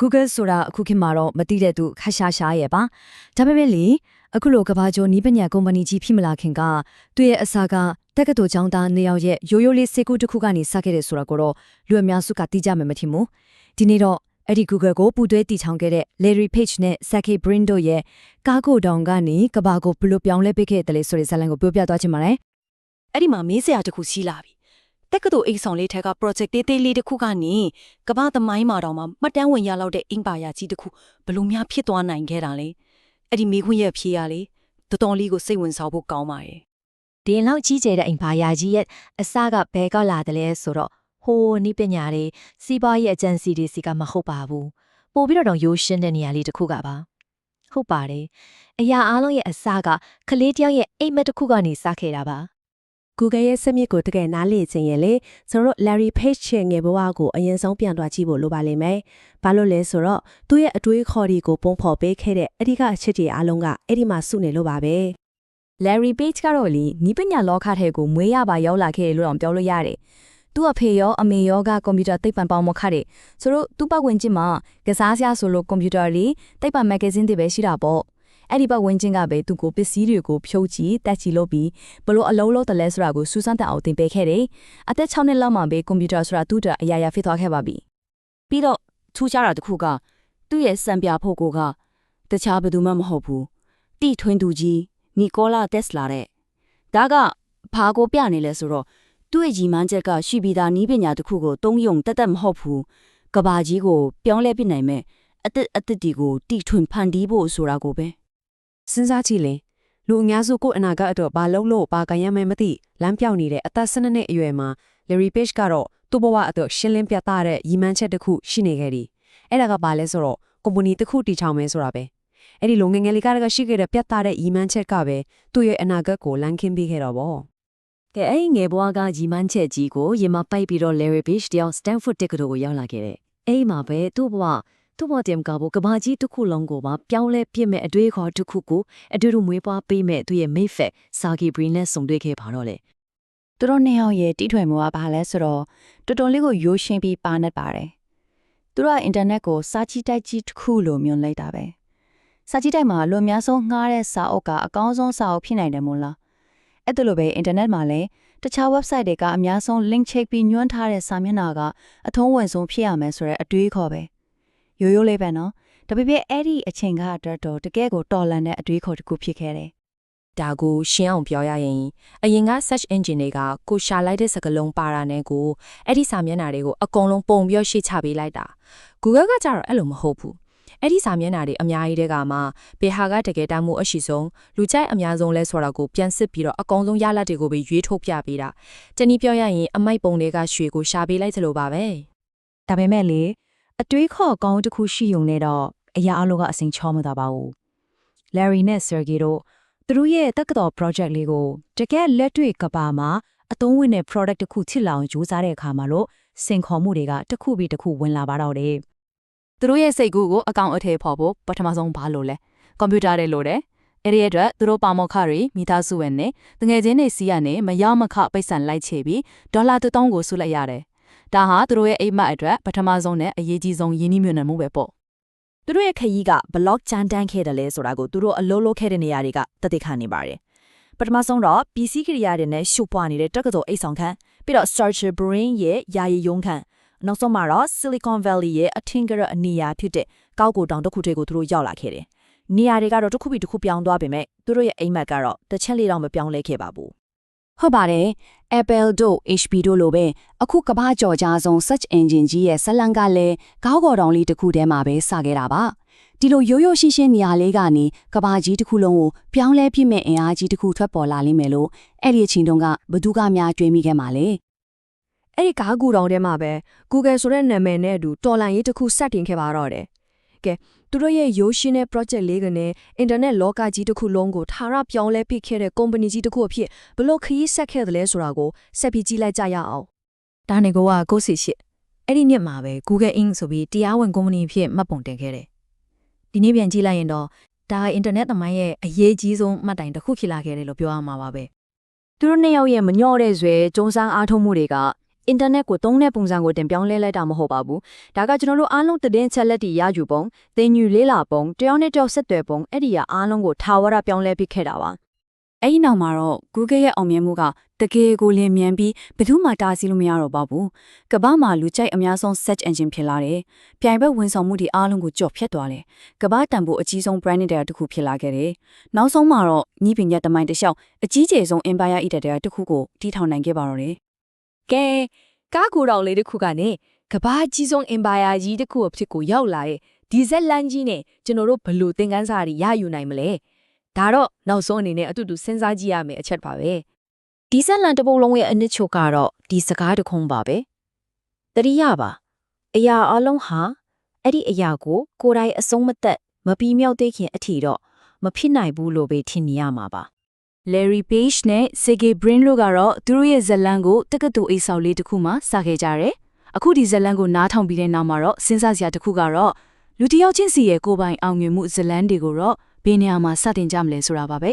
Google ဆိုတာအခုခေတ်မှာတော့မသိတဲ့သူခက်ရှားရှားရဲ့ပါဒါပေမဲ့လေအခုလိုကဘာကျော်နီးပညာကုမ္ပဏီကြီးဖြစ်မလာခင်ကသူ့ရဲ့အစားကတက္ကသိုလ်ကျောင်းသားနှစ်ယောက်ရဲ့ရိုးရိုးလေးစေကူတစ်ခုကနေစခဲ့တယ်ဆိုတာကိုတော့လူအများစုကသိကြမယ်မထင်ဘူးဒီနေ့တော့အဲ့ဒီ Google ကိုပူသွဲတည်ထောင်ခဲ့တဲ့ Larry Page နဲ့ Sergey Brin တို့ရဲ့ကားကိုတောင်ကနေကဘာကိုဘယ်လိုပြောင်းလဲပေးခဲ့တယ်လဲဆိုတဲ့ဇာတ်လမ်းကိုပြောပြသွားချင်ပါတယ်အဲ့ဒီမှာမေးစရာတစ်ခုရှိလာပြီ တက်ကတူအိမ်ဆောင်လေးထက်က project သေးသေးလေးတစ်ခုကနေကမ္ဘာသမိုင်းမှာတော့မှမှတ်တမ်းဝင်ရလောက်တဲ့အင်ပါယာကြီးတစ်ခုဘလို့များဖြစ်သွားနိုင်ခဲ့တာလဲအဲ့ဒီမိခွင့်ရဲ့ဖြေရလေတော်တော်လေးကိုစိတ်ဝင်စားဖို့ကောင်းပါရဲ့ဒီလောက်ကြီးကျယ်တဲ့အင်ပါယာကြီးရဲ့အစကဘယ်ကလာတယ်လဲဆိုတော့ဟိုးနိပညာတွေစီးပွားရေးအကြံစီတွေစီကမဟုတ်ပါဘူးပို့ပြီးတော့ရိုးရှင်းတဲ့နေရာလေးတစ်ခုကပါဟုတ်ပါတယ်အရာအားလုံးရဲ့အစကကလေးတယောက်ရဲ့အိမ်မက်တစ်ခုကနေစခဲ့တာပါ Google ရဲ့စမြစ်ကိုတကယ်နားလေခြင်းရင်လေကျွန်တော်တို့ Larry Page ရဲ့ငယ်ဘဝကိုအရင်ဆုံးပြန်သွားကြည့်ဖို့လိုပါလိမ့်မယ်။ဘာလို့လဲဆိုတော့သူ့ရဲ့အတွေးခေါ်ဒီကိုပုံဖော်ပေးခဲ့တဲ့အဓိကအချက်တွေအားလုံးကအဲ့ဒီမှာစုနေလို့ပါပဲ Larry Page ကတော့လေနီးပညာလောကထဲကိုမွေးရပါရောက်လာခဲ့တယ်လို့တော့ပြောလို့ရတယ်။သူ့အဖေရောအမေရောကကွန်ပျူတာသိပ္ပံပေါင်းမခတယ်။ဆိုတော့သူ့ပတ်ဝန်းကျင်မှာကစားစရာဆိုလို့ကွန်ပျူတာတွေသိပ္ပံမဂ္ဂဇင်းတွေပဲရှိတာပေါ့။ အဲ့ဒီပတ်ဝန်းကျင်ကပဲသူ့ကိုပစ္စည်းတွေကိုဖြုတ်ကြည့်တက်ကြည့်လို့ပြီးဘလို့အလုံးလုံးတလဲဆိုတာကိုစူးစမ်းတတ်အောင်သင်ပေးခဲ့တယ်။အသက်6နှစ်လောက်မှပဲကွန်ပျူတာဆိုတာသူ့အတွက်အရာရာဖြစ်သွားခဲ့ပါပြီ။ပြီးတော့ထူးခြားတာတစ်ခုကသူ့ရဲ့စံပြဖို့ကိုကတခြားဘယ်သူမှမဟုတ်ဘူးတီထွင်းသူကြီးနီကိုလာတက်စလာတဲ့ဒါကဘာကိုပြနေလဲဆိုတော့သူ့ရဲ့ကြီးမန်းချက်ကရှိပြီးသားနီးပညာတစ်ခုကိုတုံးယုံတက်တက်မဟုတ်ဘူးကဘာကြီးကိုပြောင်းလဲပြနိုင်မဲ့အသက်အသက်ဒီကိုတီထွင်ဖန်တီးဖို့ဆိုတာကိုပဲ စဉ်းစားကြည့်လေလူအများစုကိုယ့်အနာဂတ်အတွက်ဘာလုပ်လို့ဘာကန်ရမယ်မသိလမ်းပြောင်းနေတဲ့အသက်12နှစ်အရွယ်မှာ Larry Page ကတော့သူ့ဘဝအတွက်ရှင်းလင်းပြသတဲ့ရည်မှန်းချက်တစ်ခုရှိနေခဲ့တယ်။အဲ့ဒါကဘာလဲဆိုတော့ကုမ္ပဏီတစ်ခုတည်ထောင်မယ်ဆိုတာပဲ။အဲ့ဒီလိုငယ်ငယ်လေးကတည်းကရှိခဲ့တဲ့ပြသတဲ့ရည်မှန်းချက်ကပဲသူ့ရဲ့အနာဂတ်ကိုလမ်းခင်းပေးခဲ့တော့ဗော။ကဲအဲ့ဒီငယ်ဘွားကရီမန်းချက်ကြီးကိုရင်မပိုက်ပြီးတော့ Larry Page တယောက် Stanford တက္ကသိုလ်ကိုရောက်လာခဲ့တယ်။အဲ့ဒီမှာပဲသူ့ဘဝ သူ့ဘဝတည်းမကဘူးကဘာကြီးတစ်ခုလုံးကိုပါပြောင်းလဲပြစ်မဲ့အတွေ့အခေါ်တစ်ခုကိုအတူတူမွေးပွားပေးမဲ့သူ့ရဲ့ mate fat Sagi Brin နဲ့ဆုံတွေ့ခဲ့ပါတော့လေသူတို့နှစ်ယောက်ရဲ့တီးထွင်မှုကဘာလဲဆိုတော့တော်တော်လေးကိုရိုးရှင်းပြီးပါနေပါတယ်။သူတို့ကအင်တာနက်ကိုစာကြည့်တိုက်ကြီးတစ်ခုလိုမြင်လိုက်တာပဲ။စာကြည့်တိုက်မှာလူအများဆုံးငှားတဲ့စာအုပ်ကအကောင်းဆုံးစာအုပ်ဖြစ်နိုင်တယ်မို့လား။အဲ့ဒါလိုပဲအင်တာနက်မှာလည်းတခြား website တွေကအများဆုံး link ချိတ်ပြီးညွှန်းထားတဲ့စာမျက်နှာကအထုံးဝင်ဆုံးဖြစ်ရမယ်ဆိုတဲ့အတွေးခေါ်ပဲ။ ရိုးရိုးလေးပဲနော်။ဒါပေမဲ့အဲ့ဒီအချိန်ကအတွက်တော့တကယ်ကိုတော်လန်တဲ့အတွေးခေါ်တစ်ခုဖြစ်ခဲ့တယ်ဒါကိုရှင်းအောင်ပြောရရင်အရင်က search engine တွေကကိုရှာလိုက်တဲ့စကားလုံးပါတာနဲ့ကိုအဲ့ဒီစာမျက်နှာတွေကိုအကုန်လုံးပုံပြီးရှေ့ချပေးလိုက်တာ Google ကကြတော့အဲ့လိုမဟုတ်ဘူးအဲ့ဒီစာမျက်နှာတွေအများကြီးတဲ့ကမှဘယ်ဟာကတကယ်တမ်းမှုအရှိဆုံးလူကြိုက်အများဆုံးလဲဆိုတာကိုပြန်စစ်ပြီးတော့အကောင်ဆုံးရလဒ်တွေကိုပဲရွေးထုတ်ပြပေးတာတနည်းပြောရရင်အမိုက်ပုံတွေကရွှေကိုရှာပေးလိုက်သလိုပါပဲဒါပေမဲ့လေ အတွေးခေါ်ကောင်းတစ်ခုရှိုံနဲ့တော့အရာအလုံးကအစိမ်ချောမသွားပါဘူး Larry နဲ့ Sergey တို့သူတို့ရဲ့တက္ကသိုလ် project လေးကိုတကယ်လက်တွေ့ကဘာမှာအသုံးဝင်တဲ့ product တစ်ခုချစ်လာအောင်ကြိုးစားတဲ့အခါမှာလို့စင်ခေါ်မှုတွေကတစ်ခုပြီးတစ်ခုဝင်လာပါတော့တယ်သူတို့ရဲ့စိတ်ကူးကိုအကောင်အထည်ဖော်ဖို့ပထမဆုံးဘာလို့လဲကွန်ပျူတာတွေလိုတယ်အဲ့ဒီအတွက်သူတို့ပါမောက္ခတွေမိသားစုဝင်နဲ့တငယ်ချင်းတွေစီးကနေမရောက်မခပိတ်ဆန်လိုက်ချေပြီးဒေါ်လာတစ်သောင်းကိုစုလိုက်ရတယ် ဒါဟာသူတို့ရဲ့အိမ်မက်အတွက်ပထမဆုံးနဲ့အရေးကြီးဆုံးရင်းနှီးမြှုပ်နှံမှုပဲပေါ့သူတို့ရဲ့ခရီးကဘလော့ချန်တန်းခဲ့တယ်လဲဆိုတာကိုသူတို့အလုံးလုံးခဲ့တဲ့နေရာတွေကတသက်ခါနေပါတယ်ပထမဆုံးတော့ PC ကိရိယာတွေနဲ့ရှုပ်ပွားနေတဲ့တက္ကသိုလ်အိတ်ဆောင်ခန်းပြီးတော့ Structure Brain ရဲ့ယာယီယုံခန်းနောက်ဆုံးမှာတော့ Silicon Valley ရဲ့အထင်ကရအနီယာဖြစ်တဲ့ကောက်ကိုတောင်တစ်ခုတည်းကိုသူတို့ရောက်လာခဲ့တယ်နေရာတွေကတော့တစ်ခုပြီးတစ်ခုပြောင်းသွားပေမဲ့သူတို့ရဲ့အိမ်မက်ကတော့တစ်ချက်လေးတော့မပြောင်းလဲခဲ့ပါဘူး ဟုတ်ပါတယ် Apple တို့ HP တို့လိုပဲအခုကမ္ဘာကြော်ကြားဆုံး search engine ကြီးရဲ့ဇလံကလည်းကောက်ကော်တောင်လေးတစ်ခုထဲမှာပဲစခဲ့တာပါဒီလိုရိုးရိုးရှင်းရှင်းနေရာလေးကနေကမ္ဘာကြီးတစ်ခုလုံးကိုပြောင်းလဲပြစ်မဲ့အင်အားကြီးတစ်ခုထွက်ပေါ်လာလိမ့်မယ်လို့အဲ့ဒီအချိန်တုန်းကဘသူကများတွေးမိခဲ့မှာလဲအဲ့ဒီကားကူတောင်ထဲမှာပဲ Google ဆိုတဲ့နာမည်နဲ့အတူတော်လန်ရေးတစ်ခုစတင်ခဲ့ပါတော့တယ်။ ကဲသူတို့ရဲ့ရိုးရှင်းတဲ့ project လေးကနေအင်တာနက်လောကကြီးတစ်ခုလုံးကိုထာရပြောင်းလဲပစ်ခဲ့တဲ့ company ကြီးတစ်ခုအဖြစ်ဘလို့ခရီးဆက်ခဲ့တယ်လဲဆိုတာကိုဆက်ပြီးကြည့်လိုက်ကြရအောင်ဒါနေကောကကိုစီရှိအဲ့ဒီနှစ်မှာပဲ Google Inc ဆိုပြီးတရားဝင်ကုမ္ပဏီဖြစ်မှတ်ပုံတင်ခဲ့တယ်ဒီနေ့ပြန်ကြည့်လိုက်ရင်တော့ဒါအင်တာနက်သမိုင်းရဲ့အရေးကြီးဆုံးမှတ်တိုင်တစ်ခုဖြစ်လာခဲ့တယ်လို့ပြောရမှာပါပဲသူတို့နှစ်ယောက်ရဲ့မညော့တဲ့ဇွဲကျုံစမ်းအားထုတ်မှုတွေက အင်တာနက်ကိုသုံးတဲ့ပုံစံကိုတင်ပြောင်းလဲလိုက်တာမဟုတ်ပါဘူးဒါကကျွန်တော်တို့အားလုံးသတင်းချက်လက်တွေရယူပုံသင်ယူလေးလာပုံတယောက်နဲ့တယောက်ဆက်သွယ်ပုံအဲ့ဒီကအားလုံးကိုထာဝရပြောင်းလဲပြီးခဲ့တာပါအဲ့ဒီနောက်မှာတော့ Google ရဲ့အောင်မြင်မှုကတကယ်ကိုလင်းမြန်ပြီးဘယ်သူမှတားဆီးလို့မရတော့ပါဘူး။ကမ္ဘာမှာလူကြိုက်အများဆုံး search engine ဖြစ်လာတယ်။ပြိုင်ဘက်ဝန်ဆောင်မှုတွေအားလုံးကိုကြော်ဖြတ်သွားတယ်။ကမ္ဘာတန်ဖိုးအကြီးဆုံး brand တွေတစ်ခုဖြစ်လာခဲ့တယ်။နောက်ဆုံးမှာတော့ညီပညာတမိုင်းတစ်လျှောက်အကြီးကျယ်ဆုံး empire ဤတဲ့တစ်ခုကိုတည်ထောင်နိုင်ခဲ့ပါတော့တယ် ကဲကားကိုယ်တော်လေးတစ်ခုကနေကဘာကြီးဆုံး empire ကြီးတစ်ခုအဖြစ်ကိုရောက်လာတဲ့ဒီဇက်လန်ကြီးနဲ့ကျွန်တော်တို့ဘယ်လို့သင်ခန်းစာတွေရယူနိုင်မလဲဒါတော့နောက်ဆုံးအနေနဲ့အတူတူစဉ်းစားကြည့်ရမယ်အချက်ပါပဲဒီဇက်လန်တစ်ပုတ်လုံးရဲ့အနှစ်ချုပ်ကတော့ဒီစကားတစ်ခုံးပါပဲတတိယပါအရာအလုံးဟာအဲ့ဒီအရာကိုကိုယ်တိုင်အဆုံးမသက်မပြီးမြောက်သေးခင်အထီတော့မဖြစ်နိုင်ဘူးလို့ပဲထင်နေရမှာပါ Larry Page နဲ့ Sergey Brin တို့ကတော့သူတို့ရဲ့ဇက်လန်ကိုတက္ကသိုလ်အိတ်ဆောက်လေးတစ်ခုမှစခဲ့ကြတယ်အခုဒီဇက်လန်ကိုနားထောင်ပြီးတဲ့နောက်မှာတော့စဉ်းစားစရာတစ်ခုကတော့လူတစ်ယောက်ချင်းစီရဲ့ကိုယ်ပိုင်အောင်မြင်မှုဇက်လန်တွေကိုတော့ဘယ်နေရာမှာစတင်ကြမလဲဆိုတာပါပဲ